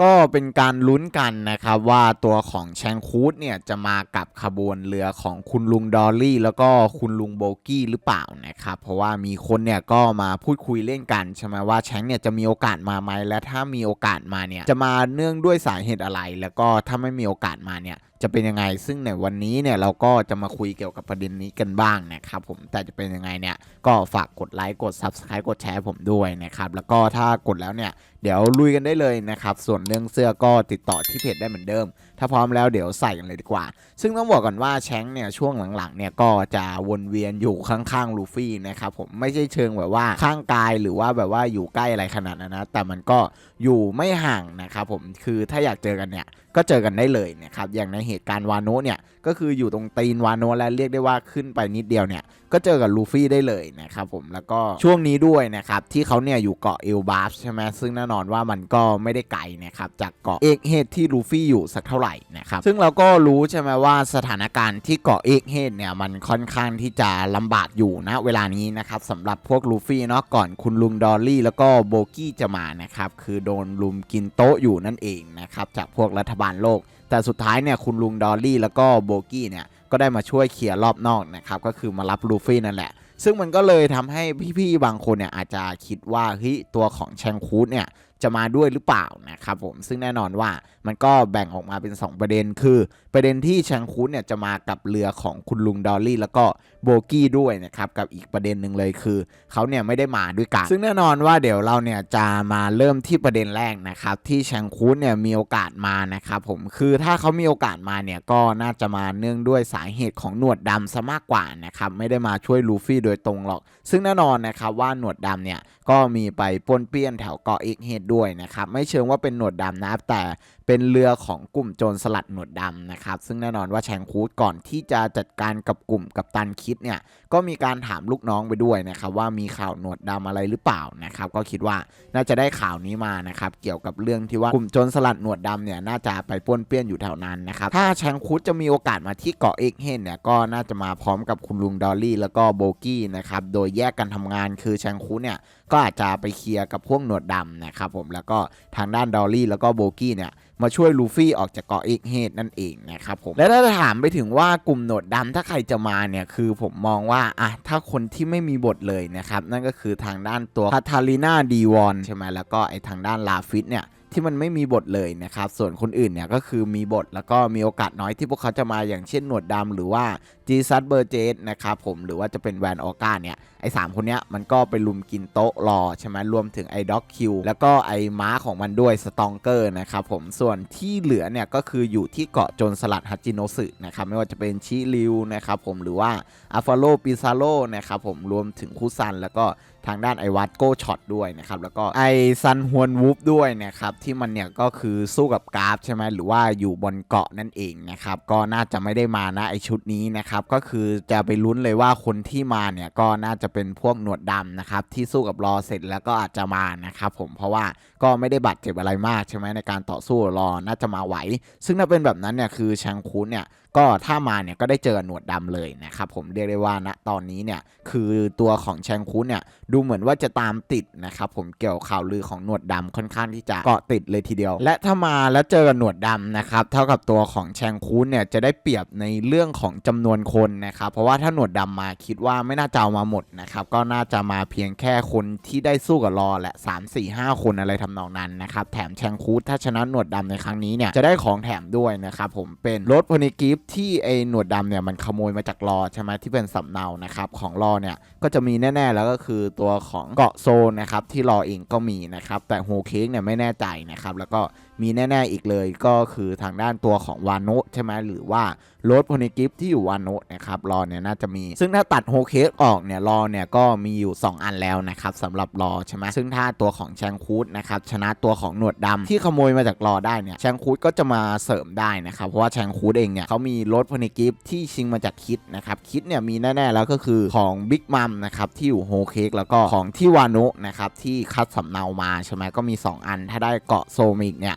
ก็เป็นการลุ้นกันนะครับว่าตัวของแชงคูดเนี่ยจะมากับขบวนเรือของคุณลุงดอลลี่ แล้วก็คุณลุงโบกี้หรือเปล่านะครับเพราะว่ามีคนเนี่ยก็มาพูดคุยเล่นกันใช่ไหมว่าแชงเนี่ยจะมีโอกาสมาไหมและถ้ามีโอกาสมาเนี่ยจะมาเนื่องด้วยสาเหตุอะไร แล้วก็ถ้าไม่มีโอกาสมาเนี่ย จะเป็นยังไง ซึ่งในวันนี้เนี่ยเราก็จะมาคุยเกี่ยวกับประเด็นนี้กันบ้างนะครับผมแต่จะเป็นยังไงเนี่ยก็ฝากกดไลค์กด Subscribe กดแชร์ผมด้วยนะครับแล้วก็ถ้ากดแล้วเนี่ยเดี๋ยวลุยกันได้เลยนะครับส่วนเรื่องเสื้อก็ติดต่อที่เพจได้เหมือนเดิม ถ้าพร้อมแล้วเดี๋ยวใส่กันเลยดีกว่า ซึ่งต้องบอกก่อนว่าแชงเนี่ยช่วงหลังๆเนี่ยก็จะวนเวียนอยู่ข้างๆลูฟี่นะครับผมไม่ใช่เชิงแบบว่าข้างกายหรือว่าแบบว่าอยู่ใกล้อะไรขนาดนั้นนะแต่มันก็อยู่ไม่ห่างนะครับผมคือถ้าอยากเจอกันเนี่ยก็เจอกันได้เลยนะครับอย่างในเหตุการณ์วาโนะเนี่ย ก็คืออยู่ตรงตีนวาโนและเรียกได้ว่าขึ้นไปนิดเดียวเนี่ย ก็เจอกับลูฟี่ได้เลยนะครับผมแล้วก็ช่วงนี้ด้วยนะครับ ที่เขาเนี่ยอยู่เกาะเอลบาฟใช่ไหมซึ่งแน่นอนว่ามันก็ไม่ได้ไกลนะครับจากเกาะเอกเฮดที่ลูฟี่อยู่สักเท่าไหร่นะครับซึ่งเราก็รู้ใช่ไหมว่าสถานการณ์ที่เกาะเอกเฮดเนี่ยมันค่อนข้างที่จะลำบากอยู่นะเวลานี้นะครับสำหรับพวกลูฟี่เนาะก่อนคุณลุงดอลลี่ แล้วก็โบกี้จะมานะครับคือโดนลุมกินโต๊ะอยู่นั่นเองนะครับจากพวกรัฐบาลโลก แต่สุดท้ายเนี่ยคุณลุงดอลลี่แล้วก็โบกี้เนี่ยก็ได้มาช่วยเคลียร์รอบนอกนะครับก็คือมารับลูฟี่นั่นแหละ ซึ่งมันก็เลยทำให้พี่ๆบางคนเนี่ยอาจจะคิดว่าเฮ้ยตัวของแชงคูดเนี่ย จะมาด้วยหรือเปล่านะครับผมซึ่งแน่นอนว่ามันก็แบ่งออกมาเป็น 2 ประเด็นคือ ประเด็นที่แชงคูดเนี่ยจะมากับเรือของคุณลุงดอลลี่ แล้วก็โบกี้ด้วยนะครับกับอีกประเด็นหนึ่งเลยคือเขาเนี่ยไม่ได้มาด้วยกัน ซึ่งแน่นอนว่าเดี๋ยวเราเนี่ยจะมาเริ่มที่ประเด็นแรกนะครับที่แชงคูดเนี่ยมีโอกาสมานะครับผมคือถ้าเขามีโอกาสมาเนี่ยก็น่าจะมาเนื่องด้วยสาเหตุของหนวดดำซะมากกว่านะครับไม่ได้มาช่วยลูฟี่โดยตรงหรอก ซึ่งแน่นอนนะครับว่าหนวดดำเนี่ยก็มีไปป้วนเปี้ยนแถวเกาะเอกเฮดด้วยนะครับไม่เชิงว่าเป็นหนวดดำนะแต่เป็นเรือของกลุ่มโจรสลัดหนวดดำนะครับซึ่งแน่นอนว่าแชงคูดก่อนที่จะจัดการกับกลุ่มกับตันคิดเนี่ยก็มีการถามลูกน้องไปด้วยนะครับว่ามีข่าวหนวดดำอะไรหรือเปล่านะครับก็คิดว่าน่าจะได้ข่าวนี้มานะครับเกี่ยวกับเรื่องที่ว่ากลุ่มโจรสลัดหนวดดำเนี่ยน่าจะไปป้วนเปี้ยนอยู่แถวนั้นนะครับถ้าแชงคูดจะมีโอกาสมาที่เกาะเอกเฮดเนี่ยก็น่าจะมาพร้อมกับคุณลุงดอลลี่ แล้วก็โบกี้นะครับโดยแยกกันทำงานคือแชงคูดเนี่ย ก็อาจจะไปเคลียร์กับพวกหนวดดำนะครับผมแล้วก็ทางด้านดอลลี่แล้วก็โบกี้เนี่ยมาช่วยลูฟี่ออกจากเกาะเอกเฮดนั่นเองนะครับผมและถ้าถามไปถึงว่ากลุ่มหนวดดำถ้าใครจะมาเนี่ยคือผมมองว่าอะถ้าคนที่ไม่มีบทเลยนะครับนั่นก็คือทางด้านตัวคาทาลินาดีวอนใช่ไหมแล้วก็ไอทางด้านลาฟิตเนี่ย ที่มันไม่มีบทเลยนะครับ ส่วนคนอื่นเนี่ยก็คือมีบทแล้วก็มีโอกาสน้อยที่พวกเขาจะมาอย่างเช่นหนวดดำหรือว่าจีซัสเบอร์เจสนะครับผมหรือว่าจะเป็นแวนออก้าเนี่ยไอ้สามคนเนี้ยมันก็ไปลุมกินโต๊ะรอใช่ไหมรวมถึงไอ้ด็อกคิวแล้วก็ไอ้ม้าของมันด้วยสตองเกอร์นะครับผมส่วนที่เหลือเนี่ยก็คืออยู่ที่เกาะโจรสลัดฮัจิโนสึนะครับไม่ว่าจะเป็นชิริวนะครับผมหรือว่าอาฟาโลปิซาโลนะครับผมรวมถึงคุซันแล้วก็ทางด้านไอวัตโกช็อตด้วยนะครับ แล้วก็ไอซันฮวนวูฟด้วยนะครับ ที่มันเนี่ยก็คือสู้กับกราฟใช่ไหมหรือว่าอยู่บนเกาะนั่นเองนะครับ ก็น่าจะไม่ได้มานะไอชุดนี้นะครับ ก็คือจะไปลุ้นเลยว่าคนที่มาเนี่ยก็น่าจะเป็นพวกหนวดดำนะครับ ที่สู้กับรอเสร็จแล้วก็อาจจะมานะครับผมเพราะว่าก็ไม่ได้บาดเจ็บอะไรมากใช่ไหมในการต่อสู้รอน่าจะมาไหว ซึ่งถ้าเป็นแบบนั้นเนี่ยคือแชงคูนเนี่ยก็ถ้ามาเนี่ยก็ได้เจอหนวดดำเลยนะครับผมเรียกได้ว่าณตอนนี้เนี่ยคือตัวของแชงคูนเนี่ยดูเหมือนว่าจะตามติดนะครับผมเกี่ยวข่าวลือของหนวดดำค่อนข้างที่จะเกาะติดเลยทีเดียว และถ้ามาแล้วเจอหนวดดำนะครับเท่ากับตัวของแชงคูนเนี่ยจะได้เปรียบในเรื่องของจำนวนคนนะครับเพราะว่าถ้าหนวดดำมาคิดว่าไม่น่าจะเอามาหมดนะครับก็น่าจะมาเพียงแค่คนที่ได้สู้กับรอแหละ3 4 5 คนอะไรทำนองนั้นนะครับแถมแชงคูดถ้าชนะหนวดดำในครั้งนี้เนี่ยจะได้ของแถมด้วยนะครับผมเป็นรถพนิกิฟที่ไอหนวดดำเนี่ยมันขโมยมาจากรอใช่ไหมที่เป็นสำเนานะครับของรอเนี่ยก็จะมีแน่ ๆ แล้วก็คือตัวของเกาะโซนนะครับที่รอเองก็มีนะครับแต่โฮเค้กเนี่ยไม่แน่ใจนะครับแล้วก็มีแน่ ๆอีกเลยก็คือทางด้านตัวของวานโนะใช่ไหมหรือว่ารถพนิกิฟที่อยู่วานโนะนะครับรอเนี่ยน่าจะมี ซึ่งถ้าตัดโฮเค้กออกเนี่ยรอเนี่ยก็มีอยู่ 2 อันแล้วนะครับสำหรับรอใช่ไหมซึ่งถ้าตัวของแชงคูดนะครับชนะตัวของหนวดดำที่ขโมยมาจากรอได้เนี่ยแชงคูดก็จะมาเสริมได้นะครับเพราะว่าแชงคูดเองเนี่ยเขามีรถพนิกิฟที่ชิงมาจากคิดนะครับคิดเนี่ยมีแน่ๆแล้วก็คือของบิ๊กมัมนะครับที่อยู่โฮเค้กแล้วก็ก็ของที่วานุนะครับที่คัดสำเนามาใช่ไหมก็มี 2 อันถ้าได้เกาะโซมิกเนี่ย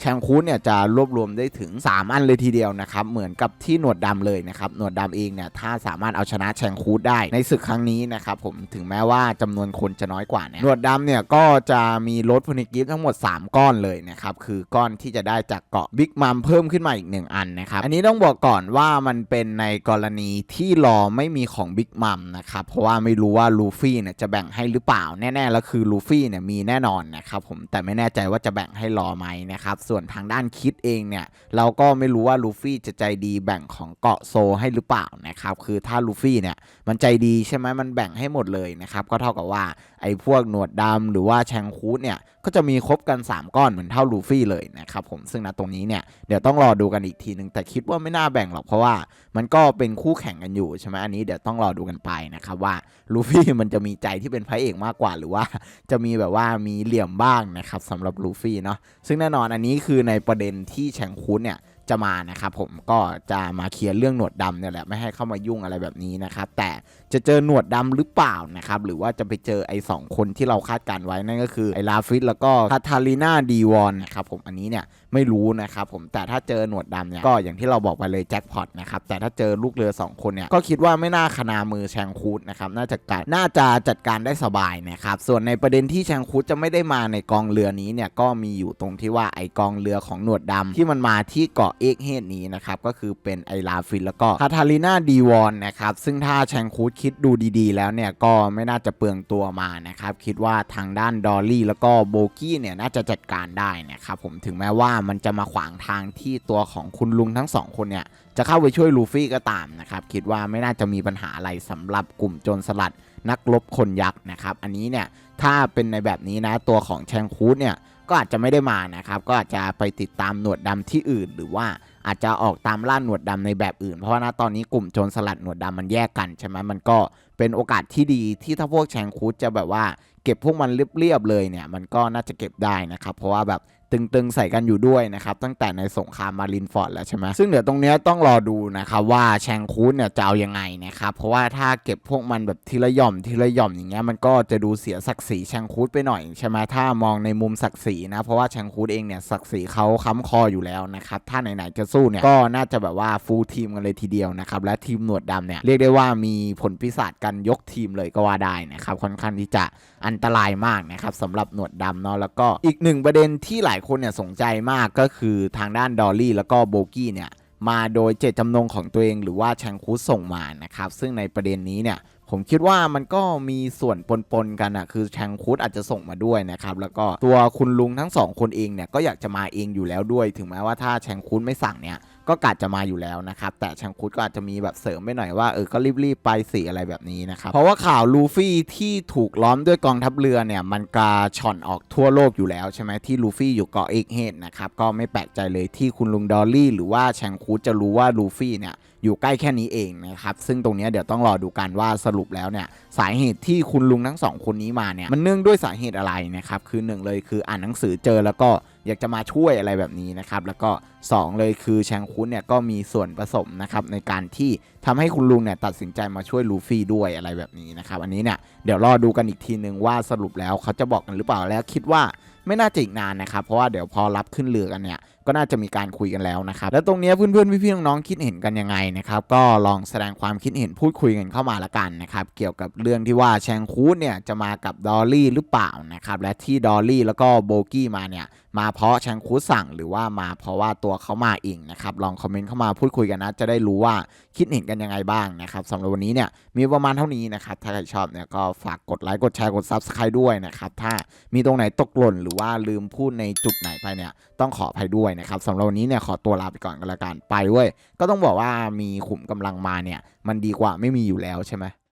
แชงคูดเนี่ยจะรวบรวมได้ถึง 3 อันเลยทีเดียวนะครับ เหมือนกับที่หนวดดำเลยนะครับ หนวดดำเองเนี่ยถ้าสามารถเอาชนะแชงคูดได้ในศึกครั้งนี้นะครับผมถึงแม้ว่าจำนวนคนจะน้อยกว่าเนี่ยหนวดดำเนี่ยก็จะมีรถพนิกิฟทั้งหมด 3 ก้อนเลยนะครับ คือก้อนที่จะได้จากเกาะบิ๊กมัมเพิ่มขึ้นมาอีก 1 อันนะครับ อันนี้ต้องบอกก่อนว่ามันเป็นในกรณีที่รอไม่มีของบิ๊กมัมนะครับ เพราะว่าไม่รู้ว่าลูฟี่เนี่ยจะแบ่งให้หรือเปล่าแน่ๆแล้วคือลูฟี่เนี่ยมีแน่นอนนะครับผมแต่ไม่แน่ใจว่าจะแบ่งให้รอไหมนะครับส่วนทางด้านคิดเองเนี่ย เราก็ไม่รู้ว่าลูฟี่จะใจดีแบ่งของเกาะโซให้หรือเปล่านะครับ คือถ้าลูฟี่เนี่ยมันใจดีใช่ไหมมันแบ่งให้หมดเลยนะครับ ก็เท่ากับว่าไอ้พวกหนวดดำหรือว่าแชงคูดเนี่ย ก็จะมีครบกัน 3 ก้อนเหมือนเท่าลูฟี่เลยนะครับผม ซึ่งณตรงนี้เนี่ยเดี๋ยวต้องรอดูกันอีกทีหนึ่งแต่คิดว่าไม่น่าแบ่งหรอกเพราะว่ามันก็เป็นคู่แข่งกันอยู่ใช่ไหมอันนี้เดี๋ยวต้องรอดูกันไปนะครับว่าลูฟี่มันจะมีใจที่เป็นพระเอกมากกว่าหรือว่า จะมีแบบว่ามีเหลี่ยมบ้างนะครับสำหรับลูฟี่เนาะซึ่งแน่นอนอันนี้คือในประเด็นที่แชงคูนเนี่ย จะมานะครับผมก็จะมาเคลียร์เรื่องหนวดดำเนี่ยแหละไม่ให้เข้ามายุ่งอะไรแบบนี้นะครับแต่จะเจอหนวดดำหรือเปล่านะครับหรือว่าจะไปเจอไอ้สองคนที่เราคาดการไว้นั่นก็คือไอ้ลาฟิสแล้วก็คาทาลีนาดีวอนนะครับผมอันนี้เนี่ยไม่รู้นะครับผมแต่ถ้าเจอหนวดดำเนี่ยก็อย่างที่เราบอกไปเลยแจ็คพอตนะครับแต่ถ้าเจอลูกเรือ 2 คนเนี่ยก็คิดว่าไม่น่าขนามือแชงคูดนะครับน่าจะการน่าจะจัดการได้สบายนะครับส่วนในประเด็นที่แชงคูดจะไม่ได้มาในกองเรือนี้เนี่ยก็มีอยู่ตรงที่ว่าไอ้กองเรือของหนวดดำที่มันมาที่เกาะเอกเฮดนี้นะครับก็คือเป็นไอลาฟินแล้วก็คาทาลีนาดีวอนนะครับซึ่งถ้าแชงคูดคิดดูดีๆ แล้วเนี่ยก็ไม่น่าจะเปลืองตัวมานะครับคิดว่าทางด้านดอลลี่แล้วก็โบกี้เนี่ยน่าจะจัดการได้นะครับผมถึงแม้ว่ามันจะมาขวางทางที่ตัวของคุณลุงทั้งสองคนเนี่ยจะเข้าไปช่วยลูฟี่ก็ตามนะครับคิดว่าไม่น่าจะมีปัญหาอะไรสำหรับกลุ่มโจรสลัดนักรบคนยักษ์นะครับอันนี้เนี่ยถ้าเป็นในแบบนี้นะตัวของแชงคูดเนี่ย ก็อาจจะไม่ได้มานะครับ ก็อาจจะไปติดตามหนวดดำที่อื่น หรือว่าอาจจะออกตามล่าหนวดดำในแบบอื่น เพราะว่าณตอนนี้กลุ่มโจรสลัดหนวดดำมันแยกกันใช่ไหมมันก็เป็นโอกาสที่ดีที่ถ้าพวกแชงคูดจะแบบว่า เก็บพวกมันเรียบๆเลยเนี่ย มันก็น่าจะเก็บได้นะครับ เพราะว่าแบบ ตึงๆใส่กันอยู่ด้วยนะครับตั้งแต่ในสงครามมารินฟอร์ดแล้วใช่ไหมซึ่งเดี๋ยวตรงเนี้ยต้องรอดูนะครับว่าแชงคูดเนี่ยจะเอายังไงนะครับเพราะว่าถ้าเก็บพวกมันแบบทีละหย่อมทีละหย่อมอย่างเงี้ยมันก็จะดูเสียศักดิ์ศรีแชงคูดไปหน่อยใช่ไหมถ้ามองในมุมศักดิ์ศรีนะเพราะว่าแชงคูดเองเนี่ยศักดิ์ศรีเขาค้ำคออยู่แล้วนะครับถ้าไหนๆจะสู้เนี่ยก็น่าจะแบบว่าฟูลทีมกันเลยทีเดียวนะครับและทีมหนวดดำเนี่ยเรียกได้ว่ามีผลพิศาจกันยกทีมเลยก็ว่าได้นะครับค่อนข้างที่จะอันตรายมากนะครับสำหรับหนวดดำเนาะแล้วก็อีกหนึ่งประเด็นที่หลายคนเนี่ยสนใจมากก็คือทางด้านดอลลี่แล้วก็โบกี้เนี่ยมาโดยเจตจำนงของตัวเองหรือว่าแชงคูดส่งมานะครับ ซึ่งในประเด็นนี้เนี่ยผมคิดว่ามันก็มีส่วนปนๆกันอะคือแชงคูดอาจจะส่งมาด้วยนะครับ แล้วก็ตัวคุณลุงทั้งสองคนเองเนี่ยก็อยากจะมาเองอยู่แล้วด้วย ถึงแม้ว่าถ้าแชงคูดไม่สั่งเนี่ย ก็กะจะมาอยู่แล้วนะครับ แต่แชงคูดก็อาจจะมีแบบเสริมไปหน่อยว่าเออก็รีบๆไปสิอะไรแบบนี้นะครับ เพราะว่าข่าวลูฟี่ที่ถูกล้อมด้วยกองทัพเรือเนี่ยมันกาช่อนออกทั่วโลกอยู่แล้วใช่ไหมที่ลูฟี่อยู่เกาะเอกเฮดนะครับก็ไม่แปลกใจเลยที่คุณลุงดอลลี่ หรือว่าแชงคูดจะรู้ว่าลูฟี่เนี่ยอยู่ใกล้แค่นี้เองนะครับ ซึ่งตรงนี้เดี๋ยวต้องรอดูกันว่าสรุปแล้วเนี่ยสาเหตุที่คุณลุงทั้งสองคนนี้มาเนี่ยมันเนื่องด้วยสาเหตุอะไรนะครับคือหนึ่งเลยคืออ่านหนังสือเจอแล้วก็ อยากจะมาช่วยอะไรแบบนี้นะครับ แล้วก็ 2 เลยคือแชงคุนเนี่ยก็มีส่วนผสมนะครับในการที่ทำให้คุณลุงเนี่ยตัดสินใจมาช่วยลูฟี่ด้วยอะไรแบบนี้นะครับ อันนี้เนี่ยเดี๋ยวรอดูกันอีกทีนึงว่าสรุปแล้วเขาจะบอกกันหรือเปล่าแล้วคิดว่า ไม่น่าจะอีกนานนะครับ เพราะว่าเดี๋ยวพอรับขึ้นเรือกันเนี่ยก็น่าจะมีการคุยกันแล้วนะครับ แล้วตรงนี้เพื่อนๆพี่ๆน้องๆคิดเห็นกันยังไงนะครับ ก็ลองแสดงความคิดเห็นพูดคุยกันเข้ามาละกันนะครับ เกี่ยวกับเรื่องที่ว่าแชงคูนเนี่ยจะมากับดอลลี่หรือเปล่านะครับ และที่ดอลลี่แล้วก็โบกี้มาเนี่ยมาเพราะแชงคูดสั่งหรือว่ามาเพราะว่าตัวเขามาเองนะครับ ลองคอมเมนต์เข้ามาพูดคุยกันนะ จะได้รู้ว่าคิดเห็นกันยังไงบ้างนะครับสำหรับวันนี้เนี่ยมีประมาณเท่านี้นะครับ ถ้าใครชอบเนี่ยก็ฝากกดไลค์กดแชร์กด Subscribe ด้วยนะครับ ถ้ามีตรงไหนตกหล่นหรือว่าลืมพูดในจุดไหนไปเนี่ยต้องขออภัยด้วยนะครับสำหรับวันนี้เนี่ยขอตัวลาไปก่อนกันละกันไปเว้ยก็ต้องบอกว่ามีขุมกำลังมาเนี่ยมันดีกว่าไม่มีอยู่แล้วใช่ไหม